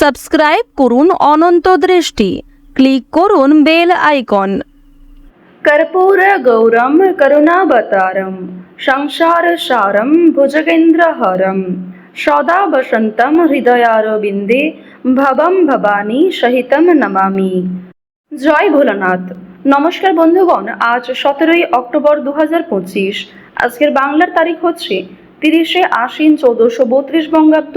Subscribe করুন অনন্ত দৃষ্টি। Click করুন বেল আইকন। কর্পূর গৌরম করুণাবতারম, সংসার সারম ভুজগেন্দ্রহরম, সদা বসন্তম হৃদয়ারবিন্দে ভবম ভবানী সহিতম নমামি। জয় ভোলানাথ। নমস্কার বন্ধুগণ, আজ সতেরোই অক্টোবর দু হাজার পঁচিশ। আজকের বাংলার তারিখ হচ্ছে তিরিশে আশ্বিন চৌদ্দশো বত্রিশ বঙ্গাব্দ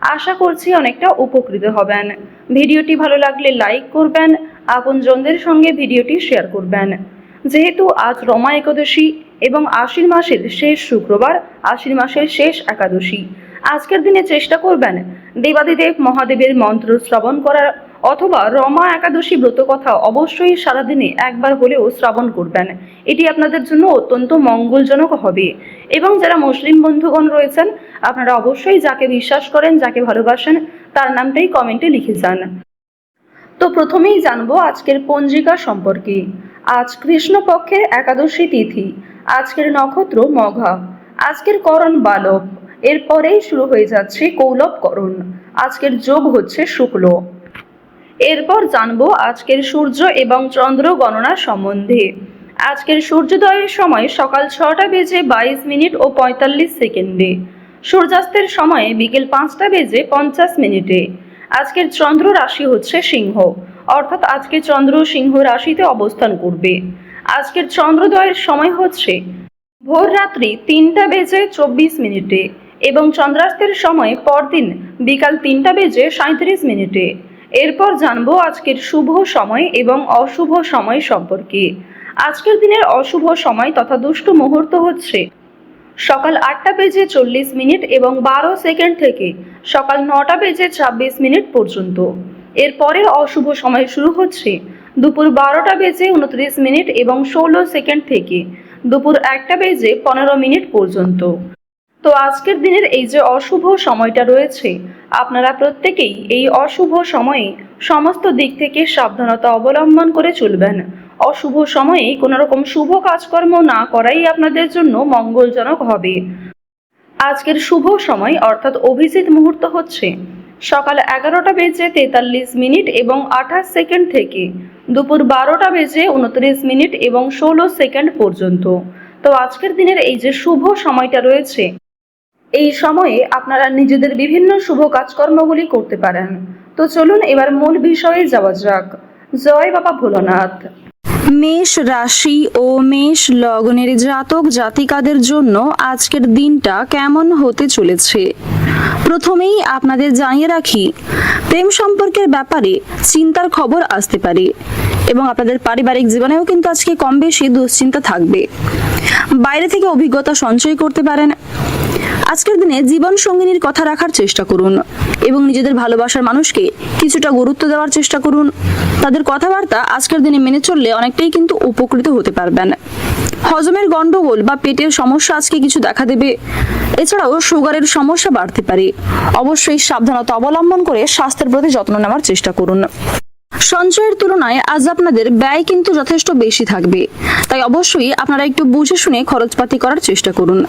আশা করছি অনেকটা উপকৃত হবেন। ভিডিওটি ভালো লাগলে লাইক করবেন, আপনজনদের সঙ্গে ভিডিওটি শেয়ার করবেন। যেহেতু আজ রমা একাদশী এবং আশ্বিন মাসের শেষ শুক্রবার, আশ্বিন মাসের শেষ একাদশী। আজকের দিনে চেষ্টা করবেন দেবাদিদেব মহাদেবের মন্ত্র শ্রবণ করার অথবা রমা একাদশী ব্রত কথা অবশ্যই সারাদিনে একবার হলেও শ্রাবণ করবেন। এটি আপনাদের জন্য অত্যন্ত মঙ্গলজনক হবে। এবং যারা মুসলিম বন্ধুগণ রয়েছেন, আপনারা অবশ্যই যাকে বিশ্বাস করেন, যাকে ভালোবাসেন, তার নামটাই কমেন্টে লিখে যান। তো প্রথমেই জানব আজকের পঞ্জিকা সম্পর্কে। আজ কৃষ্ণপক্ষের একাদশী তিথি, আজকের নক্ষত্র মঘা। আজকের করণ বালব এরপরেই শুরু হয়ে যাচ্ছে কৌলব করণ আজকের যোগ হচ্ছে শুক্ল। এরপর জানব আজকের সূর্য এবং চন্দ্র গণনা সম্বন্ধে। আজকের সূর্যোদয়ের সময় সকাল ছটা বেজে বাইশ মিনিট ও পঁয়তাল্লিশ সেকেন্ডে। সূর্যাস্তের সময় বিকেল পাঁচটা বেজে পঞ্চাশ মিনিটে। আজকের চন্দ্র রাশি হচ্ছে সিংহ, অর্থাৎ আজকে চন্দ্র সিংহ রাশিতে অবস্থান করবে। আজকের চন্দ্রোদয়ের সময় হচ্ছে ভোর রাত্রি তিনটা বেজে চব্বিশ মিনিটে এবং চন্দ্রাস্তের সময় পরদিন বিকাল তিনটা বেজে সাঁত্রিশ মিনিটে। এরপর জানব আজকের শুভ সময় এবং অশুভ সময় সম্পর্কে। আজকের দিনের অশুভ সময় তথা দুষ্টু মুহূর্ত হচ্ছে সকাল আটটা বেজে চল্লিশ মিনিট এবং বারো সেকেন্ড থেকে সকাল নটা বেজে ছাব্বিশ মিনিট পর্যন্ত। এর পরের অশুভ সময় শুরু হচ্ছে দুপুর বারোটা বেজে উনত্রিশ মিনিট এবং ষোলো সেকেন্ড থেকে দুপুর একটা বেজে পনেরো মিনিট পর্যন্ত। তো আজকের দিনের এই যে অশুভ সময়টা রয়েছে, আপনারা প্রত্যেকেই এই অশুভ সময়ে সমস্ত দিক থেকে সাবধানতা অবলম্বন করে চলবেন। অশুভ সময়ে কোনো রকম শুভ কাজকর্ম না করাই আপনাদের জন্য মঙ্গলজনক হবে। আজকের শুভ সময় অর্থাৎ অভিজিৎ মুহূর্ত হচ্ছে সকাল এগারোটা বেজে তেতাল্লিশ মিনিট এবং আঠাশ সেকেন্ড থেকে দুপুর বারোটা বেজে উনত্রিশ মিনিট এবং ষোলো সেকেন্ড পর্যন্ত। তো আজকের দিনের এই যে শুভ সময়টা রয়েছে এই সময়ে আপনারা নিজেদের বিভিন্ন শুভ কাজকর্মগুলি করতে পারেন। তো চলুন এবার মূল বিষয়ে যাওয়া যাক। জয় বাবা ভোলানাথ। মেষ রাশি ও মেষ লগ্নের জাতক জাতিকাদের জন্য আজকের দিনটা কেমন হতে চলেছে? প্রথমেই আপনাদের জানিয়ে রাখি, প্রেম সম্পর্কের ব্যাপারে চিন্তার খবর আসতে পারে এবং আপনাদের পারিবারিক জীবনেও কিন্তু আজকে কম বেশি দুশ্চিন্তা থাকবে। বাইরে থেকে অভিজ্ঞতা সঞ্চয় করতে পারেন আজকের দিনে জীবন সঙ্গিনীর কথা রাখার চেষ্টা করুন এবং নিজেদের ভালোবাসার মানুষকে কিছুটা গুরুত্ব দেওয়ার চেষ্টা করুন। তাদের কথাবার্তা আজকের দিনে মেনে চললে অনেকটাই কিন্তু উপকৃত হতে পারবেন। হজমের গন্ডগোল বা পেটের সমস্যা আজকে কিছু দেখা দেবে। এছাড়াও সুগারের সমস্যা বাড়তে পারে। অবশ্যই সাবধানতা অবলম্বন করে স্বাস্থ্যের প্রতি যত্ন নেওয়ার চেষ্টা করুন। সঞ্চয়ের তুলনায় আজ আপনাদের ব্যয় কিন্তু যথেষ্ট বেশি থাকবে। তাই অবশ্যই আপনারা একটু বুঝে শুনে খরচপাতি করার চেষ্টা করুন।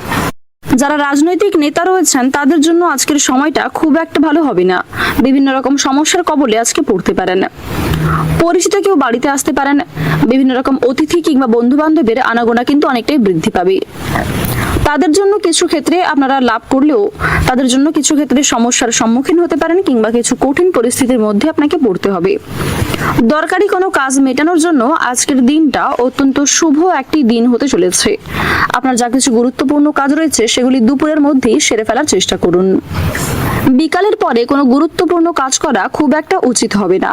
যারা রাজনৈতিক নেতা রয়েছেন, তাদের জন্য আজকের সময়টা খুব একটা ভালো হবে না। বিভিন্ন রকম সমস্যার কবলে আজকে পড়তে পারেন। পরিচিত কেউ বাড়িতে আসতে পারেন, বিভিন্ন রকম অতিথি কিংবা বন্ধু বান্ধবের আনাগোনা কিন্তু অনেকটাই বৃদ্ধি পাবে। তাদের জন্য কিছু ক্ষেত্রে আপনারা লাভ করলেও তাদের জন্য কিছু ক্ষেত্রে সমস্যার সম্মুখীন হতে পারেন কিংবা কিছু কঠিন পরিস্থিতির মধ্যে আপনাকে পড়তে হবে। দরকারি কোনো কাজ মেটানোর জন্য আজকের দিনটা অত্যন্ত শুভ একটি দিন হতে চলেছে। আপনার যা কিছু গুরুত্বপূর্ণ কাজ রয়েছে, সেগুলি দুপুরের মধ্যেই সেরে ফেলার চেষ্টা করুন। বিকালের পরে কোনো গুরুত্বপূর্ণ কাজ করা খুব একটা উচিত হবে না।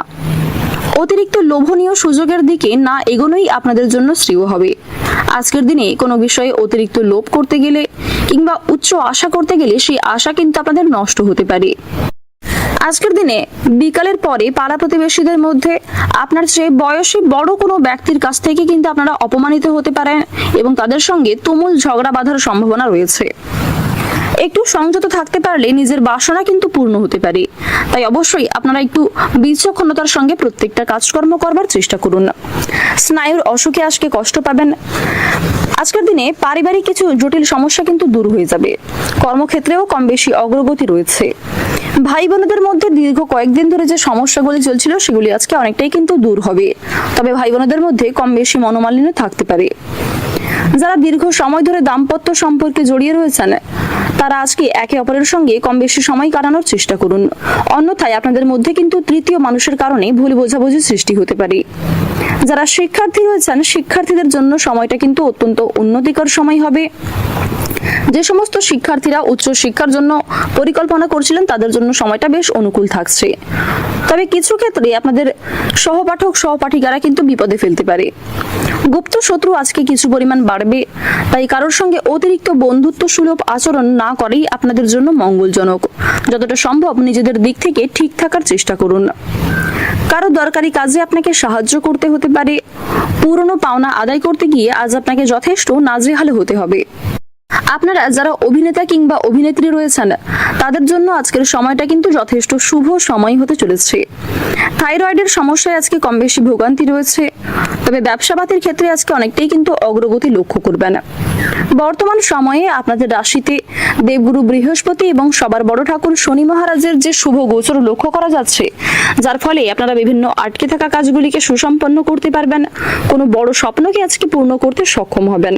অতিরিক্ত লোভনীয় সুযোগের দিকে না এগোনোই আপনাদের জন্য শ্রেয় হবে। আজকের দিনে কোনো বিষয়ে অতিরিক্ত লোভ করতে গেলে কিংবা উচ্চ আশা করতে গেলে সেই আশা কিন্তু আপনাদের নষ্ট হতে পারে। আজকের দিনে বিকালের পরে পাড়া প্রতিবেশীদের মধ্যে আপনার চেয়ে বয়সে বড় কোনো ব্যক্তির কাছ থেকে কিন্তু আপনারা অপমানিত হতে পারেন এবং তাদের সঙ্গে তুমুল ঝগড়া বাঁধার সম্ভাবনা রয়েছে। একটু সংযত থাকতে পারলে নিজের বাসনা কিন্তু পূর্ণ হতে পারে। তাই অবশ্যই আপনারা একটু বিচক্ষণতার সঙ্গে প্রত্যেকটা কাজকর্ম করবার চেষ্টা করুন। স্নায়ুর অসুখে আজকে কষ্ট পাবেন। আজকের দিনে পারিবারিক কিছু জটিল সমস্যা কিন্তু দূর হয়ে যাবে। কর্মক্ষেত্রেও কম বেশি অগ্রগতি রয়েছে। ভাই বোনদের মধ্যে দীর্ঘ কয়েকদিন ধরে যে সমস্যাগুলি চলছিল, সেগুলি আজকে অনেকটাই কিন্তু দূর হবে। তবে ভাই বোনদের মধ্যে কম বেশি মনোমালিন্য থাকতে পারে। যারা দীর্ঘ সময় ধরে দাম্পত্য সম্পর্কে জড়িয়ে রয়েছেন, তারা আজকে একে অপরের সঙ্গে কম বেশি সময় কাটানোর চেষ্টা করুন? অন্যথায় আপনাদের মধ্যে কিন্তু তৃতীয় মানুষের কারণে ভুল বোঝাবুঝি সৃষ্টি হতে পারে। যারা শিক্ষার্থী রয়েছেন, শিক্ষার্থীদের জন্য সময়টা কিন্তু অত্যন্ত উন্নতিকর সময় হবে। যে সমস্ত শিক্ষার্থীরা উচ্চ শিক্ষার জন্য পরিকল্পনা করছিলেন, তাদের জন্য সময়টা বেশ অনুকূল থাকছে। তবে কিছু ক্ষেত্রে আপনাদের সহপাঠক, সহপাঠিকারা কিন্তু বিপদে ফেলতে পারে। গুপ্ত শত্রু আজকে কিছু পরিমাণ বাড়বে তাই কারোর সঙ্গে অতিরিক্ত বন্ধুত্ব সুলভ আচরণ না করেই আপনাদের জন্য মঙ্গলজনক। যতটা সম্ভব নিজেদের দিক থেকে ঠিক থাকার চেষ্টা করুন। কারও দরকারি কাজে আপনাকে সাহায্য করতে হতে পারে। পুরনো পাওনা আদায় করতে গিয়ে আজ আপনাকে যথেষ্ট নাজেহাল হতে হবে। আপনারা যারা অভিনেতা কিংবা অভিনেত্রী রয়েছেন, তাদের জন্য আজকের সময়টা কিন্তু যথেষ্ট শুভ সময় হতে চলেছে। থাইরয়েডের সমস্যায় আজকে কম বেশি ভোগান্তি রয়েছে, তবে ব্যবসাপাতির ক্ষেত্রে আজকে অনেকটাই কিন্তু অগ্রগতি লক্ষ্য করবেন। বর্তমান সময়ে আপনাদের রাশিতে দেবগুরু বৃহস্পতি এবং সবার বড় ঠাকুর শনি মহারাজের যে শুভ গোচর লক্ষ্য করা যাচ্ছে, যার ফলে আপনারা বিভিন্ন আটকে থাকা কাজগুলিকে সুসম্পন্ন করতে পারবেন। কোনো বড় স্বপ্নকে আজকে পূর্ণ করতে সক্ষম হবেন।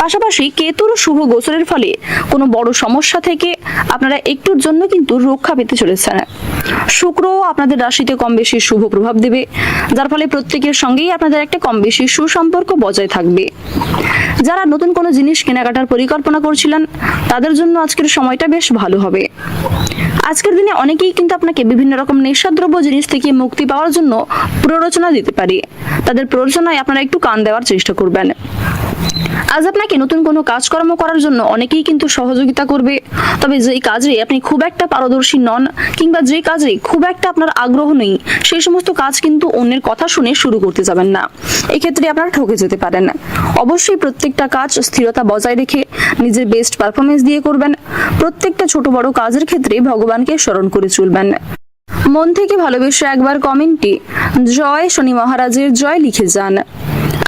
পাশাপাশি কেতুর শুভ গোচরের ফলে কোনো বড় সমস্যা থেকে আপনারা একটুর জন্য কিন্তু রক্ষা পেতে চলেছেন। শুক্র আপনাদের রাশিতে কম বেশি শুভ প্রভাব দেবে, যার ফলে প্রত্যেকের সঙ্গেই আপনাদের একটা কম বেশি সুসম্পর্ক বজায় থাকবে। যারা নতুন কোনো জিনিস কেনাকাটার পরিকল্পনা করছিলেন, তাদের জন্য আজকের সময়টা বেশ ভালো হবে। আজকের দিনে অনেকেই কিন্তু আপনাকে বিভিন্ন রকম নেশাদ্রব্য জিনিস থেকে মুক্তি পাওয়ার জন্য প্ররোচনা দিতে পারে। তাদের প্ররোচনায় আপনারা একটু কান দেওয়ার চেষ্টা করবেন। আজ আপনাকে নতুন কোনো কাজকর্ম করার জন্য অনেকেই কিন্তু সহযোগিতা করবে। তবে যেই কাজে আপনি খুব একটা পারদর্শী নন কিংবা যে কাজে খুব একটা আপনার আগ্রহ নেই, সেই সমস্ত কাজ কিন্তু অন্যের কথা শুনে শুরু করতে যাবেন না। এক্ষেত্রে আপনারা ঠকে যেতে পারেন। অবশ্যই প্রত্যেকটা কাজ স্থিরতা বজায় রেখে নিজের বেস্ট পারফরমেন্স দিয়ে করবেন। প্রত্যেকটা ছোট বড় কাজের ক্ষেত্রে ভগবানকে স্মরণ করে চলবেন। মন থেকে ভালোবেসে একবার কমেন্টে জয় শনি মহারাজের জয় লিখে যান।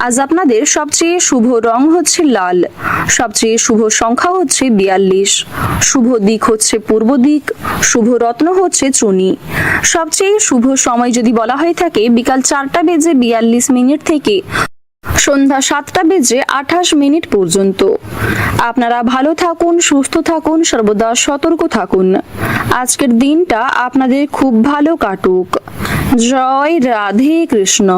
আজ আপনাদের সবচেয়ে শুভ রং হচ্ছে লাল। সবচেয়ে শুভ সংখ্যা হচ্ছে বিয়াল্লিশ। শুভ দিক হচ্ছে পূর্ব দিক, শুভ রত্ন হচ্ছে চুনি। সবচেয়ে শুভ সময় যদি বলা হয়ে থাকে, বিকাল চারটা বেজে বিয়াল্লিশ মিনিট থেকে সন্ধ্যা সাতটা বেজে আঠাশ মিনিট পর্যন্ত। আপনারা ভালো থাকুন, সুস্থ থাকুন, সর্বদা সতর্ক থাকুন। আজকের দিনটা আপনাদের খুব ভালো কাটুক। জয় রাধে কৃষ্ণ।